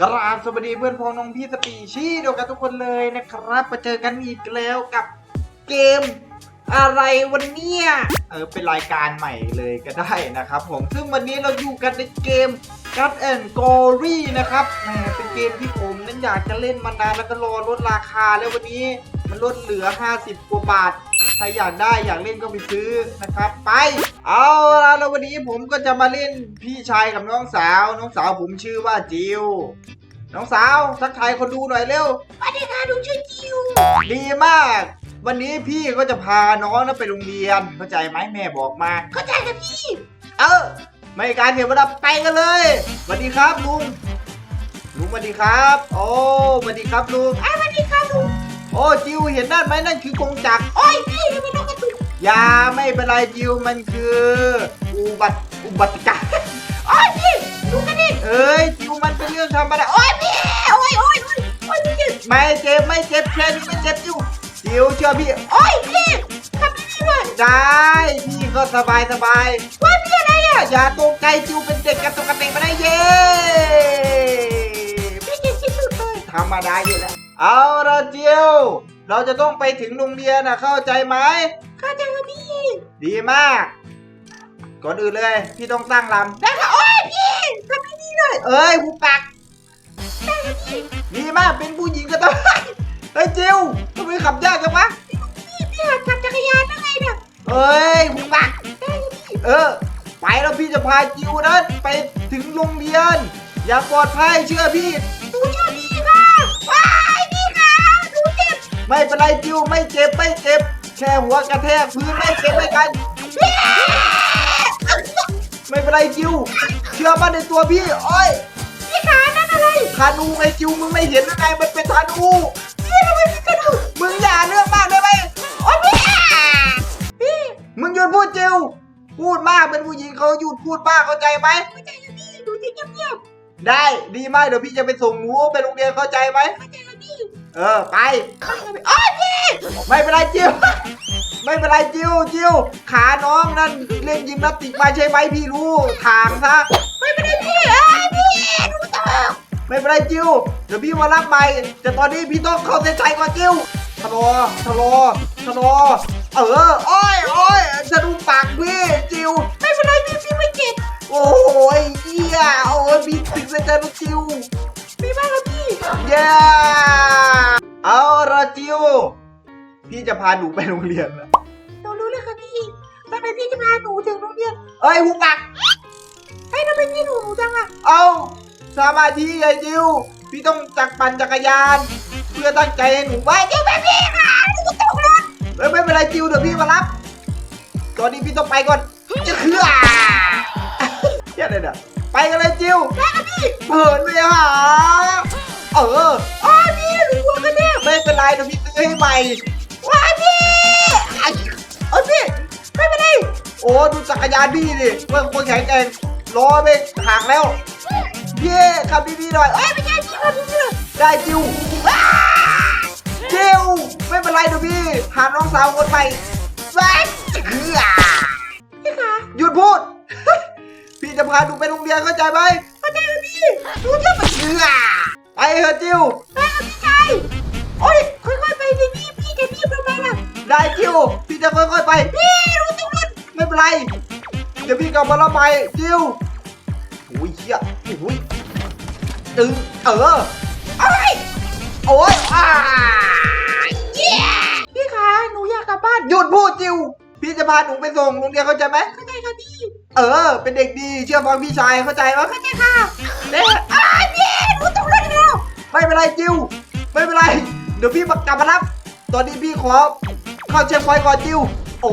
กราบสวัสดีเพื่อนพ้องน้องพี่สปีชี่เดียวกันทุกคนเลยนะครับมาเจอกันอีกแล้วกับเกมอะไรวันเนี้ยเออเป็นรายการใหม่เลยก็ได้นะครับผมซึ่งวันนี้เราอยู่กันในเกม g u t and Glory นะครับแหมเป็นเกมที่ผมนั้นอยากจะเล่นมานานแล้วก็รอลดราคาแล้ววันนี้ มันลดเหลือ 50กว่าบาท ใครอยากได้อยากเล่นก็ไปซื้อนะครับ ไป เอาละแล้ววันนี้ผมก็จะมาเล่นพี่ชายกับน้องสาว น้องสาวผมชื่อว่าจิวน้องสาวทักทายคนดูหน่อยเร็วสวัสดีค่ะหนูชื่อจิวดีมาก วันนี้พี่ก็จะพาน้องนะไปโรงเรียน เข้าใจไหมแม่บอกมา เข้าใจค่ะพี่ เออ ไม่การเสียเวลาไปกันเลยสวัสดีครับลุงลุงสวัสดีครับ โอ้สวัสดีครับลุงอะสวัสดีค่ะหนู โอ้จิวเห็นนั่นไหมนั่นคือกงจักรโอ้ยพี่ทำไมน้องกระตุกอยาไม่เป็นไรจิวมันคืออุบัติอุบัติการโอ้ยพี่ดูกันดิเอ้ยจิวมันเป็นเรื่องธรรมดาโอ้ยพี่โอ้ยโอ้ยโอ้ยโอ้ยพี่ไม่เจ็บไม่เจ็บแค่นี้ไม่เจ็บจิวจิวเชื่อพี่โอ้ยพี่ทำได้ไหมได้พี่ก็สบายสบายว่าพี่อะไรอะอย่าตกใจจิวเป็นเด็กกระตุกกระเตงมาได้เย้พี่เก่งที่สุดเลยธรรมดาอยู่แล้ว เอาละจิวเราจะต้องไปถึงโรงเรียนนะเข้าใจไหมเข้าใจค่ะพี่ดีมาก ก่อนอื่นเลย พี่ต้องตั้งลได้ค่ะโอ้ยพี่ทำได้ดีเลยำเอ้ยหูปักได้ค่ะพี่ดีมากเป็นผู้หญิงก็ต้องเฮ้ยจิวทำไมขับยากจังวะพี่พี่หัดขับจักรยานได้ไงเนี่ยเอ้ยหูปักได้ค่ะพี่เออ ไปแล้วพี่จะพาจิวนะไปถึงโรงเรียน อย่างปลอดภัยเชื่อพี่หนูชอบพี่ ไม่เป็นไรจิวไม่เจ็บไม่เจ็บ แค่หัวกระแทกพื้นไม่เจ็บไม่กันพี่ไม่เป็นไรจิวเชื่อมั่นในตัวพี่โอ้ยพี่ขานั่นอะไรธานูไงจิวมึงไม่เห็นหรือไงมันเป็นธานูพี่ทำไมพี่กระดูกมึงอย่าเรื่องมากได้ไหมโอ้ยพี่พี่มึงหยุดพูดจิวพูดมากเป็นผู้หญิงเขาหยุดพูดมากเข้าใจไหมเข้าใจค่ะพี่หนูจะเงียบได้ดีมากเดี๋ยวพี่จะไปส่งหนูไปโรงเรียนเข้าใจไหมๆเข้าใจค่ะพี่ เออไปเข้าใจค่ะพี่โอ้ยพี่ไม่เป็นไรจิวไม่เป็นไรจิวจิวขาน้องนั่นเล่นยิมนาสติกมาใช่ไหมพี่รู้ถางซะไม่เป็นไรพี่เอ้ยพี่หนูตกไม่เป็นไรจิวเดี๋ยวพี่มารับไปแต่ตอนนี้พี่ต้องเข้าเส้นชัยก่อนจิวชะลอชะลอชะลอเออโอ้ยโอ้ยจะดูปากพี่จิวไม่เป็นไรพี่พี่ไม่เจ็บโอ้ยเหี้ยโอ้ยพี่ถึงเลยใจลูกจิวพี่บ้างค่ะพี่เย้ พี่จะพาหนูไปโรงเรียนนะหนูรู้เลยค่ะพี่ทำไมพี่จะพาหนูถึงโรงเรียน เอ้ยหูปักเฮ้ยทำไมพี่หนูหนูจังอะเอาสมาธิไอ้จิวพี่ต้องจักรปั่นจักรยาน เพื่อตั้งใจให้หนูไว้เดี๋ยวแม่พี่ค่ะหนูตกรถเอ้ยไม่เป็นไรจิวเดี๋ยวพี่มารับ ตอนนี้พี่ต้องไปก่อนจะคืออะเฮียอะไรเนี่ยไปกันเลยจิวแม่ค่ะพี่เผินเลยหาเออโอ้ยพี่หนูกลัวกันเนี่ยไม่เป็นไรเดี๋ยวพี่ซื้อให้ใหม่ อ้ดูจักรยานพี่ดิเมื่อคนแข็งแกร่งล้อไม่หักแล้วพี่ขับดีๆหน่อยเอ้ยไม่ใช่พี่ค่ะพี่เนี่ยได้จิวจิวไม่เป็นไรเดี๋ยวพี่หาน้องสาวคนใหม่แซ่จะคืออะพี่ค่ะหยุดพูด พี่จะพาหนูไปโรงเรียนเข้าใจไหมเข้าใจค่ะพี่หนูจะไปเชื่อไปเถอะจิวไปค่ะพี่ชายโอ้ยค่อยๆไปสิพี่พี่จะรีบทำไมล่ะได้จิวพี่จะค่อยๆไปพี่หนูตกรถ ไม่เป็นไร เดี๋ยวพี่กลับมาแล้วไปจิวโอ้ยเชี่ยโอ้ยตึงเออโอ้ยโอ้ยอ่าเย้พี่คะหนูอยากกลับบ้านหยุดพูดจิว พี่จะพาหนูไปส่งโรงเรียนเข้าใจไหมเข้าใจค่ะพี่ เออ เป็นเด็กดีเชื่อฟังพี่ชายเข้าใจไหมเข้าใจค่ะเนี่ยอ้ายพี่หนูตกรถอีกแล้วไม่เป็นไรจิว ไม่เป็นไร เดี๋ยวพี่มากลับมารับ ตอนนี้พี่ขอเข้าเช็คพอยต์ก่อนจิว โอ้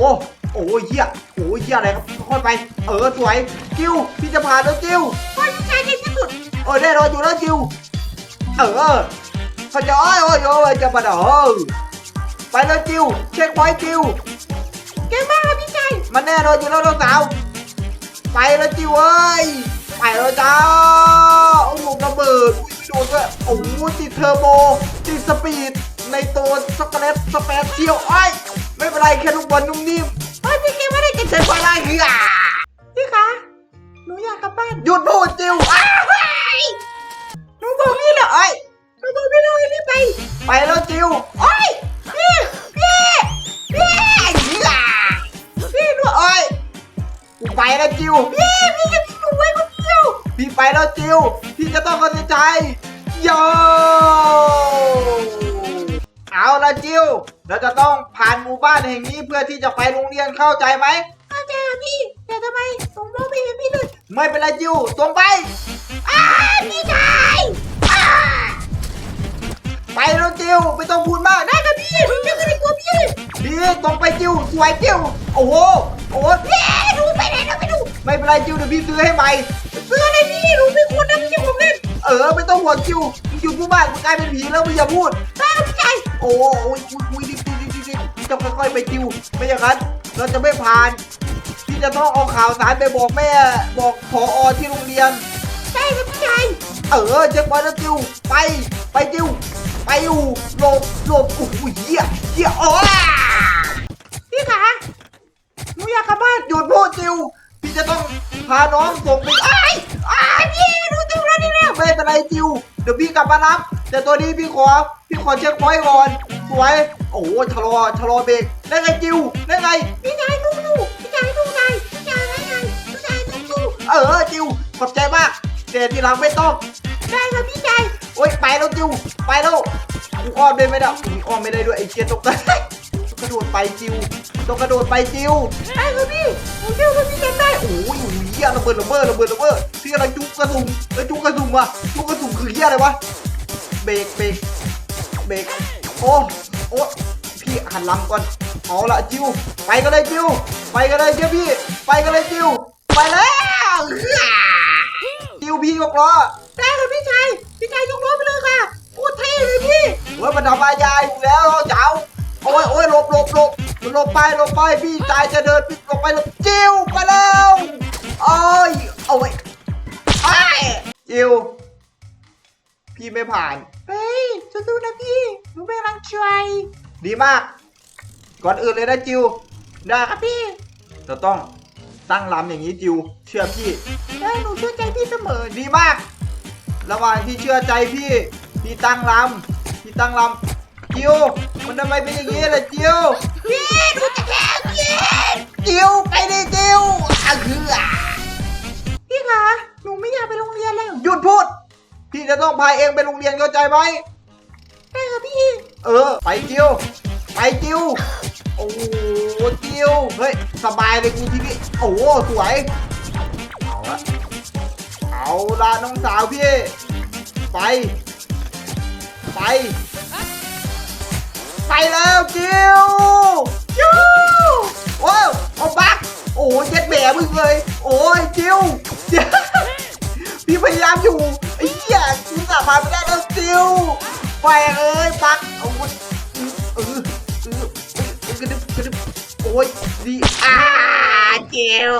โอ้ยเหี้ยโอ้ยเหี้ยอะไรครับค่อยๆไป เออสวยจิวพี่จะผ่านแล้วจิวโอ้ยพี่ชายเก่งที่สุดโอ้ยแน่นอนอยู่แล้วจิวเออเขาจะโอ้ยโอ้ยโอ้ยจะมาเด้อไปแล้วจิวเช็คพอยต์จิวเก่งมากค่ะพี่ชายมันแน่นอนอยู่แล้วน้องสาวไปแล้วจิวเอ้ยไปแล้วจ้าโอ้โหระเบิดอุ้ยไม่โดนด้วยโอ้โหติดเทอร์โบติดสปีดในตัวสเปรดสเปซเชียวไอ้ยไม่เป็นไรแค่ลูกบอลนุ่มนิ่ม เฮ้ยพี่กิ๊กไม่ได้กินเฉยกจพอไรคืออพี่คะหนูอยากกลับบ้านหยุดพูดจิวหนูบอกนี่เหรอเอ้ยหนูบอกพี่เลยรีบไป ไปแล้วจิวโอ๊ยพี่พี่พี่พี่อพี่หนูเอ้ยไปแล้วจิวพี่พี่จะพี่หนูไว้คนเดียวพี่ไปแล้วจิวพี่จะต้องเข้าใจโย่เอาละจิวเราจะต้อง หมู่บ้านแห่งนี้เพื่อที่จะไปโรงเรียนเข้าใจไหมเข้าใจค่ะพี่ แต่ทำไมผมมองไม่เห็นพี่เลยไม่เป็นไรจิวตรงไป อ้าพี่ชายอ้าไปแล้วจิวไม่ต้องพูดมากได้ค่ะพี่ผมจะขึ้นไปกลัวพี่ดีตรงไปจิวสวยจิวโอ้โหโอ้โหเย้หนูไปไหนแล้วไม่รู้ไม่เป็นไรจิวเดี๋ยวพี่ซื้อให้ใหม่ซื้ออะไรพี่หนูเป็นคนนะไม่ใช่ผมเล่นเออไม่ต้องห่วงจิวมึงอยู่ผู้บ้านมึงกลายเป็นผีแล้วมึงอย่าพูดได้ค่ะพี่ชายโอ้โหโอ้ยคุยคุยดิดิดิดิดิพี่ ต้องค่อยๆไปจิวไม่อย่างนั้นเราจะไม่ผ่านพี่จะต้องเอาข่าวสารไปบอกแม่บอกผอที่โรงเรียนได้ค่ะพี่ชายเออเจ๊บอลแล้วจิวไปไปจิวไปอยู่หลบหลบโอ้โหเหี้ยเหี้ยอ๋อพี่ขาหนูอยากกลับบ้านหยุดพูดจิวพี่จะต้องพาน้องส่งไปไอ้ายอ้าพี่หนูถึงแล้วนี่แล้วไม่เป็นไรจิวเดี๋ยวพี่กลับมารับแต่ตัวนี้พี่ขอพี่ขอเช็คพอยต์ก่อนสวย โอ้โหชะลอชะลอเบรกได้ไงจิวได้ไงพี่ชายสู้สู้พี่ชายสู้ไงพี่ชายได้ไงพี่ชายสู้สู้เออจิวขอบใจมากแต่ทีหลังไม่ต้องได้ค่ะพี่ชายโอ๊ยไปแล้วจิวไปแล้วกูอ้อมได้ไหมเนี่ยมีอ้อมไม่ได้ด้วยไอ้เกียร์ตกได้ต้องกระโดดไปจิวต้องกระโดดไปจิวได้ค่ะพี่ผมเชื่อว่าพี่ทำได้โอ้ยเหี้ยระเบิดระเบิดระเบิดระเบิดพี่กำลังจุกกระสุนแล้วจุกกระสุนว่ะจุกกระสุนคือเหี้ยอะไรวะเบรกเบรกเบรกโอ้ โอ้พี่หันหลังก่อนเอาละจิวไปกันเลยจิวไปกันเลยเจ้าพี่ ไปกันเลยจิวไปแล้วจิวพี่ยกล้อได้ค่ะพี่ชายพี่ชายยกล้อไปเลยค่ะโคตรเท่เลยพี่โอ้ยมันทำอายายอยู่แล้วเจ้าโอ้ยโอ้ยหลบหลบหลบหลบไปหลบไปพี่ชายจะเดินพี่หลบไปหลบจิวไปแล้วโอ้ยเอาไว้ไอ้จิว พี่ไม่ผ่าน เฮ้ยสู้ๆนะพี่หนูเป็นกำลังใจดีมาก ก่อนอื่นเลยนะจิว ได้ครับพี่ จะต้องตั้งลำอย่างนี้จิว เชื่อพี่ได้หนูเชื่อใจพี่เสมเอออดีมาก ระหว่างที่เชื่อใจพี่ พี่ตั้งลำพี่ตั้งลำจิว มันทำไมเป็นอย่างนี้ล่ะจิวพี่หนูจะแข่งพี่จิว พี่จะต้องพาเองไปโรงเรียนเข้าใจไหมได้ค่ะพี่ เออ ไปจิวไปจิวโอ้โหจิวเฮ้ย สบายเลยกูทีนี้โอ้โหสวย เอาละเอาละน้องสาวพี่ ไป ไป ไปแล้วจิวยูว้าวเอาบักโอ้เจ็ดแหมมึงเลย โอ้ยจิวพี่พยายามอยู่ ผ่านไม่ได้แล้วจิวไปเอ้ยปักเอาว้ยเออเออเออกระดึบกระดึบโอ้ยดีอ่าจิว